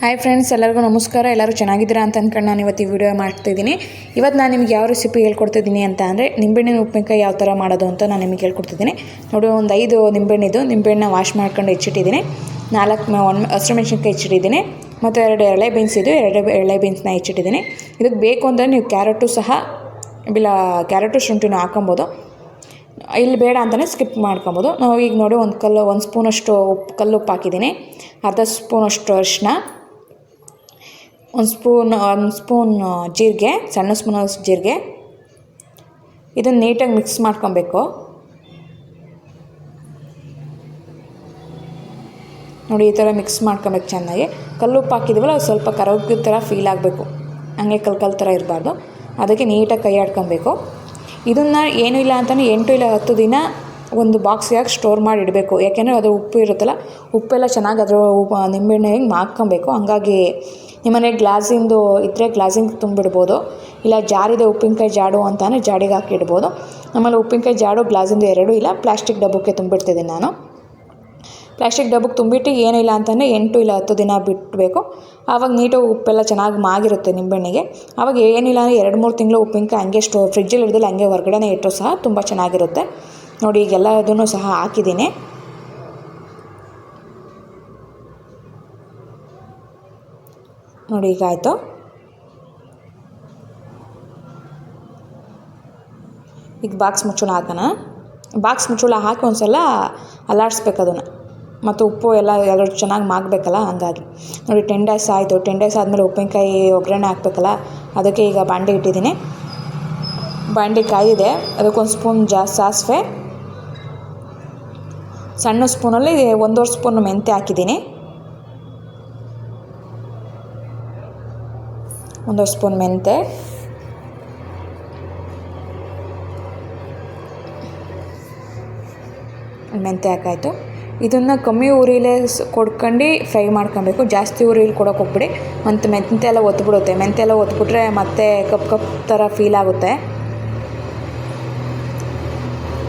Hi friends ಎಲ್ಲರಿಗೂ ನಮಸ್ಕಾರ. ಎಲ್ಲರೂ ಚೆನ್ನಾಗಿದ್ದೀರಾ ಅಂತ ಅಂದ್ಕೊಂಡು ನಾನು ಇವತ್ತು ಈ ವಿಡಿಯೋ ಮಾಡ್ತಿದ್ದೀನಿ ಇವತ್ತು ನಾನು ನಿಮ್ಗೆ ಯಾವ ರೆಸಿಪಿ ಹೇಳ್ಕೊಡ್ತಿದ್ದೀನಿ ಅಂತ ಅಂದರೆ ನಿಂಬೆಹಣ್ಣಿನ ಉಪ್ಪಿನಕಾಯಿ ಯಾವ ಥರ ಮಾಡೋದು ಅಂತ ನಾನು ನಿಮಗೆ ಹೇಳ್ಕೊಡ್ತಿದ್ದೀನಿ ನೋಡಿ, ಒಂದು ಐದು ನಿಂಬೆಹಣ್ಣಿದು, ನಿಂಬೆಹಣ್ಣ ವಾಶ್ ಮಾಡ್ಕೊಂಡು ಹೆಚ್ಚಿಟ್ಟಿದ್ದೀನಿ. ನಾಲ್ಕು ಒಂದು ಹಸಿರು ಮೆಣಸಿನ್ಕಾಯಿ ಹೆಚ್ಚಿಟ್ಟಿದ್ದೀನಿ. ಮತ್ತು ಎರಡು ಎಳೆ ಬೀನ್ಸ್ ಇದು, ಎರಡು ಎಳೆ ಬೀನ್ಸ್ನ ಹೆಚ್ಚಿಟ್ಟಿದ್ದೀನಿ. ಇದಕ್ಕೆ ಬೇಕು ಅಂದರೆ ನೀವು ಕ್ಯಾರೆಟು ಸಹ ಇಲ್ಲ ಕ್ಯಾರೆಟು ಶುಂಠಿನೂ ಹಾಕೊಬೋದು ಇಲ್ಲಿ ಬೇಡ ಅಂತಲೇ ಸ್ಕಿಪ್ ಮಾಡ್ಕೊಬೋದು. ನಾವು ಈಗ ನೋಡಿ, ಒಂದು ಕಲ್ಲು, ಒಂದು ಸ್ಪೂನಷ್ಟು ಉಪ್ಪು ಕಲ್ಲು ಉಪ್ಪು ಹಾಕಿದ್ದೀನಿ. ಅರ್ಧ ಸ್ಪೂನಷ್ಟು ಅರಿಶಿನ ಒಂದು ಸ್ಪೂನ್ ಒಂದು ಸ್ಪೂನ್ ಜೀರಿಗೆ, ಸಣ್ಣ ಸ್ಪೂನ್ ಜೀರಿಗೆ. ಇದನ್ನು ನೀಟಾಗಿ ಮಿಕ್ಸ್ ಮಾಡ್ಕೊಬೇಕು. ನೋಡಿ, ಈ ಥರ ಮಿಕ್ಸ್ ಮಾಡ್ಕೊಬೇಕು ಚೆನ್ನಾಗಿ. ಕಲ್ಲುಪ್ಪು ಹಾಕಿದ್ವಲ್ಲ, ಅದು ಸ್ವಲ್ಪ ಕರಗಿದ ಥರ ಫೀಲ್ ಆಗಬೇಕು. ಹಂಗೆ ಕಲ್ಕಲ್ ಕಲ್ ಥರ ಇರಬಾರ್ದು. ಅದಕ್ಕೆ ನೀಟಾಗಿ ಕೈ ಆಡ್ಕೊಬೇಕು ಇದನ್ನು ಏನೂ ಇಲ್ಲ ಅಂತಲೇ ಎಂಟು ಇಲ್ಲ ಹತ್ತು ದಿನ ಒಂದು ಬಾಕ್ಸಿಗೆ ಸ್ಟೋರ್ ಮಾಡಿ ಇಡಬೇಕು ಯಾಕೆಂದರೆ ಅದು ಉಪ್ಪು ಇರುತ್ತಲ್ಲ, ಉಪ್ಪೆಲ್ಲ ಚೆನ್ನಾಗಿ ಅದರ ನಿಂಬೆಹಣ್ಣು ಹೆಂಗೆ ಮಾಕ್ಕೊಬೇಕು ಹಂಗಾಗಿ ನಿಮ್ಮನೆ ಗ್ಲಾಸಿಂದು ಇದ್ದರೆ ಗ್ಲಾಸಿಂಗ್ ತುಂಬಿಡ್ಬೋದು. ಇಲ್ಲ ಜಾರಿದೆ ಉಪ್ಪಿನಕಾಯಿ ಜಾಡು ಅಂತಲೇ ಜಾಡಿಗೆ ಹಾಕಿ ಇಡ್ಬೋದು. ಆಮೇಲೆ ಉಪ್ಪಿನಕಾಯಿ ಜಾಡು, ಗ್ಲಾಸಿಂದು ಎರಡೂ ಇಲ್ಲ, ಪ್ಲಾಸ್ಟಿಕ್ ಡಬ್ಬಕ್ಕೆ ತುಂಬಿಡ್ತಿದ್ದೀನಿ ನಾನು. ಪ್ಲಾಸ್ಟಿಕ್ ಡಬ್ಬಕ್ಕೆ ತುಂಬಿಟ್ಟು ಏನಿಲ್ಲ ಅಂತಲೇ ಎಂಟು ಇಲ್ಲ ಹತ್ತು ದಿನ ಬಿಟ್ಟಬೇಕು ಆವಾಗ ನೀಟಾಗಿ ಉಪ್ಪೆಲ್ಲ ಚೆನ್ನಾಗಿ ಮಾಗಿರುತ್ತೆ ನಿಂಬೆಹಣ್ಣಿಗೆ. ಆವಾಗ ಏನಿಲ್ಲ ಅಂದರೆ ಎರಡು ಮೂರು ತಿಂಗಳು ಉಪ್ಪಿನಕಾಯಿ ಹಂಗೆ ಸ್ಟೋ ಫ್ರಿಜ್ಜಲ್ಲಿ ಹಿಡ್ದಿಲ್ಲ ಹಂಗೆ ಹೊರಗಡೆನೇ ಇಟ್ಟರು ಸಹ ತುಂಬ ಚೆನ್ನಾಗಿರುತ್ತೆ. ನೋಡಿ ಈಗ ಎಲ್ಲದನ್ನು ಸಹ ಹಾಕಿದ್ದೀನಿ. ನೋಡಿ ಈಗ ಆಯಿತು ಈಗ ಬಾಕ್ಸ್ ಮುಚ್ಚಳ ಹಾಕೋಣ. ಬಾಕ್ಸ್ ಮುಚ್ಚಳ ಹಾಕಿ ಒಂದು ಸಲ ಅಲ್ಲಾಡಿಸ್ಬೇಕು ಅದನ್ನು. ಮತ್ತು ಉಪ್ಪು ಎಲ್ಲ ಎರಡು ಚೆನ್ನಾಗಿ ಮಾಗಬೇಕಲ್ಲ, ಹಾಗಾಗಿ. ನೋಡಿ ಟೆನ್ ಡೇಸ್ ಆಯಿತು. ಟೆನ್ ಡೇಸ್ ಆದಮೇಲೆ ಉಪ್ಪಿನಕಾಯಿ ಒಗ್ಗರಣೆ ಹಾಕ್ಬೇಕಲ್ಲ, ಅದಕ್ಕೆ ಈಗ ಬಾಂಡೆ ಇಟ್ಟಿದ್ದೀನಿ. ಬಾಂಡೆ ಕಾಯಿದೆ. ಅದಕ್ಕೊಂದು ಸ್ಪೂನ್ ಜಾ ಸಾಸಿವೆ. ಸಣ್ಣ ಸ್ಪೂನಲ್ಲಿ ಒಂದೂವರೆ ಸ್ಪೂನ್ ಮೆಂತ್ಯ ಹಾಕಿದ್ದೀನಿ. ಒಂದೂವರೆ ಸ್ಪೂನ್ ಮೆಂತ್ಯ. ಮೆಂತ್ಯ ಹಾಕಾಯಿತು. ಇದನ್ನು ಕಮ್ಮಿ ಉರಿಲೇ ಕೊಡ್ಕೊಂಡು ಫ್ರೈ ಮಾಡ್ಕೊಬೇಕು. ಜಾಸ್ತಿ ಉರಿಲಿ ಕೊಡೋಕೆ ಹೋಗ್ಬಿಡಿ. ಮತ್ತು ಮೆಂತೆ ಎಲ್ಲ ಒತ್ಬಿಡುತ್ತೆ. ಮೆಂತೆ ಎಲ್ಲ ಒತ್ಬಿಟ್ರೆ ಮತ್ತೆ ಕಪ್ ಕಪ್ ಥರ ಫೀಲ್ ಆಗುತ್ತೆ.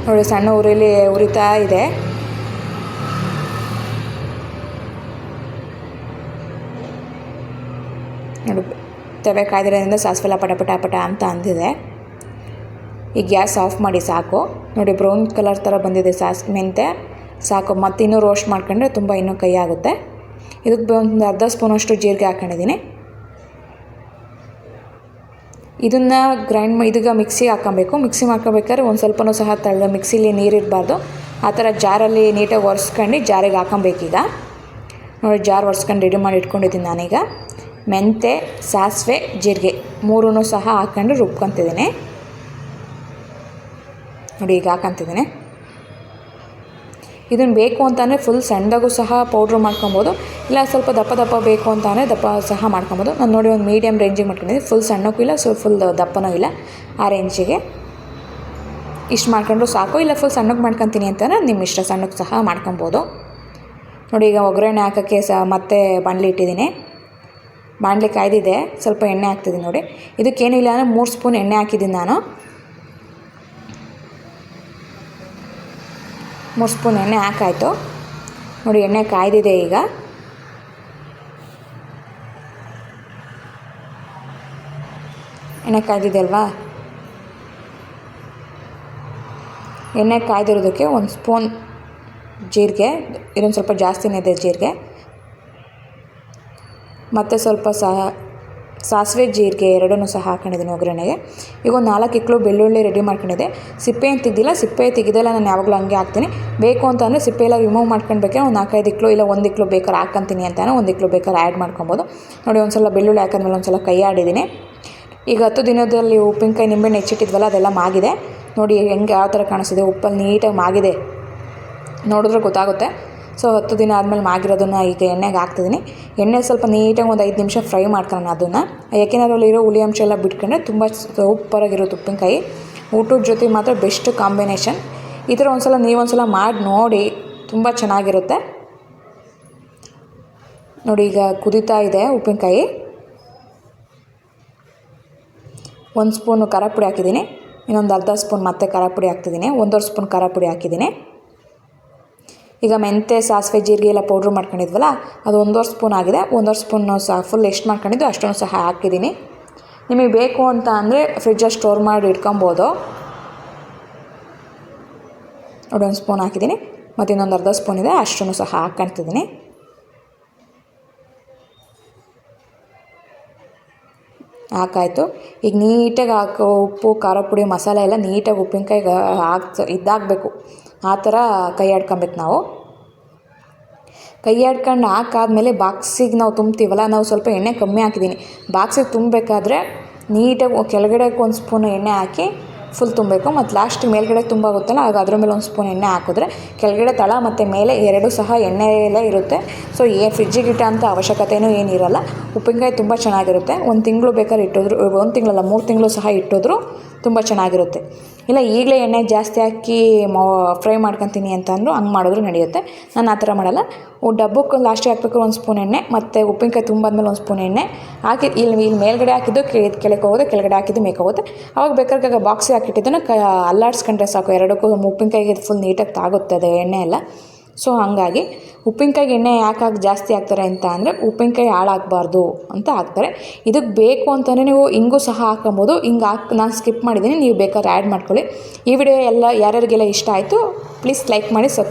ನೋಡಿ, ಸಣ್ಣ ಉರಿಲಿ ಉರಿತಾ ಇದೆ. ನೋಡಿ ತವೆ ಕಾಯ್ದಿರೋದ್ರಿಂದ ಸಾಸಿವೆಲ್ಲ ಪಟ ಪಟ ಅಂತ ಅಂದಿದೆ. ಈ ಗ್ಯಾಸ್ ಆಫ್ ಮಾಡಿ ಸಾಕು. ನೋಡಿ, ಬ್ರೌನ್ ಕಲರ್ ಥರ ಬಂದಿದೆ ಸಾಸ್ ಮೆಂತೆ. ಸಾಕು, ಮತ್ತು ಇನ್ನೂ ರೋಸ್ಟ್ ಮಾಡ್ಕೊಂಡ್ರೆ ತುಂಬ ಇನ್ನೂ ಕೈ ಆಗುತ್ತೆ. ಇದಕ್ಕೆ ಒಂದು ಅರ್ಧ ಸ್ಪೂನಷ್ಟು ಜೀರಿಗೆ ಹಾಕೊಂಡಿದ್ದೀನಿ. ಇದನ್ನು ಗ್ರೈಂಡ್ ಮಾ, ಇದೀಗ ಮಿಕ್ಸಿಗೆ ಹಾಕ್ಕೊಬೇಕು. ಮಿಕ್ಸಿ ಮಾಡ್ಕೊಬೇಕಾದ್ರೆ ಒಂದು ಸ್ವಲ್ಪನೂ ಸಹ ತಳ್ಳ ಮಿಕ್ಸಿಲಿ ನೀರಿರಬಾರ್ದು ಆ ಥರ ಜಾರಲ್ಲಿ ನೀಟಾಗಿ ಒರೆಸ್ಕೊಂಡು ಜಾರಿಗೆ ಹಾಕೊಬೇಕೀಗ ನೋಡಿ, ಜಾರ್ ಒರೆಸ್ಕೊಂಡು ರೆಡಿ ಮಾಡಿ ಇಟ್ಕೊಂಡಿದ್ದೀನಿ ನಾನೀಗ. ಮೆಂತೆ, ಸಾಸಿವೆ, ಜೀರಿಗೆ ಮೂರೂ ಸಹ ಹಾಕ್ಕೊಂಡು ರುಬ್ಕೊತಿದ್ದೀನಿ. ನೋಡಿ, ಈಗ ಹಾಕೊತಿದ್ದೀನಿ ಇದನ್ನು ಬೇಕು ಅಂತಂದರೆ ಫುಲ್ ಸಣ್ಣದಾಗೂ ಸಹ ಪೌಡ್ರ್ ಮಾಡ್ಕೊಬೋದು. ಇಲ್ಲ, ಸ್ವಲ್ಪ ದಪ್ಪ ದಪ್ಪ ಬೇಕು ಅಂತಂದರೆ ದಪ್ಪ ಸಹ ಮಾಡ್ಕೊಬೋದು. ನಾನು ನೋಡಿ ಒಂದು ಮೀಡಿಯಮ್ ರೇಂಜಿಗೆ ಮಾಡ್ಕೊಂಡಿದ್ದೀನಿ. ಫುಲ್ ಸಣ್ಣಕ್ಕೂ ಇಲ್ಲ ಸೊ ಫುಲ್ ದಪ್ಪನೂ ಇಲ್ಲ ಆ ರೇಂಜಿಗೆ ಇಷ್ಟು ಮಾಡ್ಕೊಂಡ್ರು ಸಾಕು. ಇಲ್ಲ ಫುಲ್ ಸಣ್ಣಕ್ಕೆ ಮಾಡ್ಕೊತೀನಿ ಅಂತಂದರೆ ನಿಮ್ಮ ಇಷ್ಟ ಸಣ್ಣಕ್ಕೆ ಸಹ ಮಾಡ್ಕೊಬೋದು. ನೋಡಿ, ಈಗ ಒಗ್ಗರಣೆ ಹಾಕೋಕ್ಕೆ ಸಹ ಮತ್ತೆ ಬಾಣಲಿ ಇಟ್ಟಿದ್ದೀನಿ. ಬಾಣಲಿ ಕಾಯ್ದಿದೆ. ಸ್ವಲ್ಪ ಎಣ್ಣೆ ಹಾಕ್ತಿದ್ದೀನಿ ನೋಡಿ. ಇದಕ್ಕೇನಿಲ್ಲ ಅಂದರೆ ಮೂರು ಸ್ಪೂನ್ ಎಣ್ಣೆ ಹಾಕಿದ್ದೀನಿ ನಾನು. ಮೂರು ಸ್ಪೂನ್ ಎಣ್ಣೆ ಹಾಕಾಯಿತು. ನೋಡಿ, ಎಣ್ಣೆ ಕಾಯ್ದಿದೆ ಈಗ. ಎಣ್ಣೆ ಕಾಯ್ದಿದೆ ಅಲ್ವಾ? ಎಣ್ಣೆ ಕಾಯ್ದಿರೋದಕ್ಕೆ ಒಂದು ಸ್ಪೂನ್ ಜೀರಿಗೆ, ಇದೊಂದು ಸ್ವಲ್ಪ ಜಾಸ್ತಿನೇ ಇದೆ ಜೀರಿಗೆ. ಮತ್ತು ಸ್ವಲ್ಪ ಸಹ ಸಾಸಿವೆ ಜೀರಿಗೆ ಎರಡನ್ನೂ ಸಹ ಹಾಕೊಂಡಿದ್ದೀನಿ ಒಗ್ಗರಣೆಗೆ. ಈಗ ಒಂದು ನಾಲ್ಕು ಇಕ್ಕಳು ಬೆಳ್ಳುಳ್ಳಿ ರೆಡಿ ಮಾಡ್ಕೊಂಡಿದ್ದೆ. ಸಿಪ್ಪೆ ಏನು ತೆಗ್ದಿಲ್ಲ ಸಿಪ್ಪೆ ತೆಗೆದಲ್ಲ ನಾನು ಯಾವಾಗಲೂ ಹಂಗೆ ಹಾಕ್ತೀನಿ. ಬೇಕು ಅಂತಂದರೆ ಸಿಪ್ಪೆ ಎಲ್ಲ ರಿಮೂವ್ ಮಾಡ್ಕೊಳ್ಬೇಕೆ ಒಂದು ನಾಲ್ಕೈದು ಇಕ್ಕಳು ಇಲ್ಲ ಒಂದು ಇಕ್ಕಳು ಬೇಕಾದ್ರೆ ಹಾಕ್ಕೊಂತೀನಿ ಅಂತಾನೆ ಒಂದು ಇಕ್ಕಳು ಬೇಕಾದ್ರೆ ಆ್ಯಡ್ ಮಾಡ್ಕೊಬೋದು. ನೋಡಿ ಒಂದು ಸಲ ಬೆಳ್ಳುಳ್ಳಿ ಹಾಕಿದ್ಮೇಲೆ ಒಂದು ಸಲ ಕೈ ಆಡಿದ್ದೀನಿ. ಈಗ ಹತ್ತು ದಿನದಲ್ಲಿ ಉಪ್ಪಿನಕಾಯಿ ನಿಂಬೆಹಣ್ಣು ಹೆಚ್ಚಿಟ್ಟಿದ್ವಲ್ಲ, ಅದೆಲ್ಲ ಮಾಗಿದೆ. ನೋಡಿ ಹೆಂಗೆ ಯಾವ ಥರ ಕಾಣಿಸ್ತಿದೆ, ಉಪ್ಪಲ್ಲಿ ನೀಟಾಗಿ ಮಾಗಿದೆ. ನೋಡಿದ್ರೆ ಗೊತ್ತಾಗುತ್ತೆ. ಸೊ ಹತ್ತು ದಿನ ಆದಮೇಲೆ ಮಾಗಿರೋದನ್ನು ಈಗ ಎಣ್ಣೆಗೆ ಹಾಕ್ತಿದ್ದೀನಿ ಎಣ್ಣೆ ಸ್ವಲ್ಪ ನೀಟಾಗಿ ಒಂದು ಐದು ನಿಮಿಷ ಫ್ರೈ ಮಾಡ್ಕೊಳ್ಳೋಣ ಅದನ್ನು. ಯಾಕೆಂದರೆ ಅಲ್ಲಿರೋ ಹುಳಿ ಅಂಶ ಎಲ್ಲ ಬಿಟ್ಕೊಂಡ್ರೆ ತುಂಬ ಸೂಪರಾಗಿರೋದು ಉಪ್ಪಿನಕಾಯಿ ಊಟದ ಜೊತೆ ಮಾತ್ರ ಬೆಸ್ಟ್ ಕಾಂಬಿನೇಷನ್. ಈ ಥರ ಒಂದ್ಸಲ ನೀವೊಂದು ಸಲ ಮಾಡಿ ನೋಡಿ, ತುಂಬ ಚೆನ್ನಾಗಿರುತ್ತೆ. ನೋಡಿ ಈಗ ಕುದೀತಾ ಇದೆ ಉಪ್ಪಿನಕಾಯಿ. ಒಂದು ಸ್ಪೂನು ಖಾರ ಪುಡಿ ಹಾಕಿದ್ದೀನಿ. ಇನ್ನೊಂದು ಅರ್ಧ ಸ್ಪೂನ್ ಮತ್ತೆ ಖಾರ ಪುಡಿ ಹಾಕ್ತಿದ್ದೀನಿ ಒಂದೂವರೆ ಸ್ಪೂನ್ ಖಾರ ಪುಡಿ ಹಾಕಿದ್ದೀನಿ. ಈಗ ಮೆಂತೆ ಸಾಸಿವೆ, ಜೀರಿಗೆ ಎಲ್ಲ ಪೌಡ್ರ್ ಮಾಡ್ಕೊಂಡಿದ್ವಲ್ಲ, ಅದು ಒಂದೂವರೆ ಸ್ಪೂನ್ ಆಗಿದೆ. ಒಂದೂವರೆ ಸ್ಪೂನ್ ಸಹ ಫುಲ್ ಎಷ್ಟು ಮಾಡ್ಕೊಂಡಿದ್ದು ಅಷ್ಟನ್ನು ಸಹ ಹಾಕಿದ್ದೀನಿ. ನಿಮಗೆ ಬೇಕು ಅಂತ ಅಂದರೆ ಫ್ರಿಜ್ಜಲ್ಲಿ ಸ್ಟೋರ್ ಮಾಡಿ ಇಟ್ಕೊಬೋದು. ಒಂದು ಸ್ಪೂನ್ ಹಾಕಿದ್ದೀನಿ. ಮತ್ತು ಇನ್ನೊಂದು ಅರ್ಧ ಸ್ಪೂನ್ ಇದೆ, ಅಷ್ಟನ್ನು ಸಹ ಹಾಕೊಂತಿದ್ದೀನಿ ಹಾಕಾಯಿತು. ಈಗ ನೀಟಾಗಿ ಹಾಕೋ ಉಪ್ಪು, ಖಾರ ಪುಡಿ, ಮಸಾಲೆ ಎಲ್ಲ ನೀಟಾಗಿ ಉಪ್ಪಿನಕಾಯಿಗೆ ಹಾಕ್ತ ಇದಾಗಬೇಕು. ಆ ಥರ ಕೈ ಆಡ್ಕೊಬೇಕು ನಾವು. ಕೈ ಆಡ್ಕೊಂಡು ಹಾಕಾದ್ಮೇಲೆ ಬಾಕ್ಸಿಗೆ ನಾವು ತುಂಬ್ತೀವಲ್ಲ, ನಾವು ಸ್ವಲ್ಪ ಎಣ್ಣೆ ಕಮ್ಮಿ ಹಾಕಿದ್ದೀನಿ. ಬಾಕ್ಸಿಗೆ ತುಂಬಬೇಕಾದ್ರೆ ನೀಟಾಗಿ ಕೆಳಗಡೆ ಒಂದು ಸ್ಪೂನ್ ಎಣ್ಣೆ ಹಾಕಿ ಫುಲ್ ತುಂಬಬೇಕು ಮತ್ತು ಲಾಸ್ಟ್ ಮೇಲ್ಗಡೆ ತುಂಬಾಗುತ್ತಲ್ಲ ಆಗ ಅದ್ರ ಮೇಲೆ ಒಂದು ಸ್ಪೂನ್ ಎಣ್ಣೆ ಹಾಕಿದ್ರೆ ಕೆಳಗಡೆ ತಳ ಮತ್ತು ಮೇಲೆ ಎರಡೂ ಸಹ ಎಣ್ಣೆಯಲ್ಲೇ ಇರುತ್ತೆ. ಸೊ ಏ ಫ್ರಿಜ್ಜಿಗೆ ಅಂತ ಅವಶ್ಯಕತೆಯೂ ಏನಿರಲ್ಲ ಉಪ್ಪಿನಕಾಯಿ ತುಂಬ ಚೆನ್ನಾಗಿರುತ್ತೆ. ಒಂದು ತಿಂಗಳು ಬೇಕಾದ್ರೆ ಇಟ್ಟಿದ್ರು, ಒಂದು ತಿಂಗಳಲ್ಲ, ಮೂರು ತಿಂಗಳು ಸಹ ಇಟ್ಟಿದ್ರು ತುಂಬ ಚೆನ್ನಾಗಿರುತ್ತೆ. ಇಲ್ಲ, ಈಗಲೇ ಎಣ್ಣೆ ಜಾಸ್ತಿ ಹಾಕಿ ಫ್ರೈ ಮಾಡ್ಕೊತೀನಿ ಅಂತ ಅಂದರೂ ಹಂಗೆ ಮಾಡಿದ್ರು ನಡೆಯುತ್ತೆ. ನಾನು ಆ ಥರ ಮಾಡಲ್ಲ. ಡಬ್ಬಕ್ಕೆ ಲಾಸ್ಟಿಗೆ ಹಾಕ್ಬೇಕಾದ್ರೆ ಒಂದು ಸ್ಪೂನ್ ಎಣ್ಣೆ, ಮತ್ತು ಉಪ್ಪಿನಕಾಯಿ ತುಂಬಾದ್ಮೇಲೆ ಒಂದು ಸ್ಪೂನ್ ಎಣ್ಣೆ ಹಾಕಿ, ಇಲ್ಲಿ ಇಲ್ಲಿ ಮೇಲ್ಗಡೆ ಹಾಕಿದ್ದು ಕೆಳಗೆ ಹೋಗುತ್ತೆ ಕೆಳಗಡೆ ಹಾಕಿದ್ದು ಮೇಕೆ ಹೋಗುತ್ತೆ ಅವಾಗ ಬೇಕಾದ್ರೆ ಬಾಕ್ಸಿಗೆ ಹಾಕಿಟ್ಟಿದ್ದನ್ನು ಕ, ಅಲ್ಲಾಡಿಸ್ಕೊಂಡ್ರೆ ಸಾಕು. ಎರಡಕ್ಕೂ ಉಪ್ಪಿನಕಾಯಿಗೆ ಫುಲ್ ನೀಟಾಗಿ ತಾಗುತ್ತೆ ಅದು ಎಣ್ಣೆ ಎಲ್ಲ. ಸೊ ಹಾಗಾಗಿ ಉಪ್ಪಿನಕಾಯಿಗೆ ಎಣ್ಣೆ ಯಾಕೆ ಹಾಕಿ, ಜಾಸ್ತಿ ಹಾಕ್ತಾರೆ ಅಂತ ಅಂದರೆ ಉಪ್ಪಿನಕಾಯಿ ಹಾಳಾಗಬಾರ್ದು ಅಂತ ಹಾಕ್ತಾರೆ. ಇದಕ್ಕೆ ಬೇಕು ಅಂತಲೇ ನೀವು ಹಿಂಗೂ ಸಹ ಹಾಕೊಬೋದು ಹಿಂಗೆ ಹಾಕಿ, ನಾನು ಸ್ಕಿಪ್ ಮಾಡಿದ್ದೀನಿ ನೀವು ಬೇಕಾದ್ರೆ ಆ್ಯಡ್ ಮಾಡ್ಕೊಳ್ಳಿ. ಈ ವಿಡಿಯೋ ಎಲ್ಲ ಯಾರ್ಯಾರಿಗೆಲ್ಲ ಇಷ್ಟ ಆಯಿತು ಪ್ಲೀಸ್ ಲೈಕ್ ಮಾಡಿ ಸಬ್ಸ್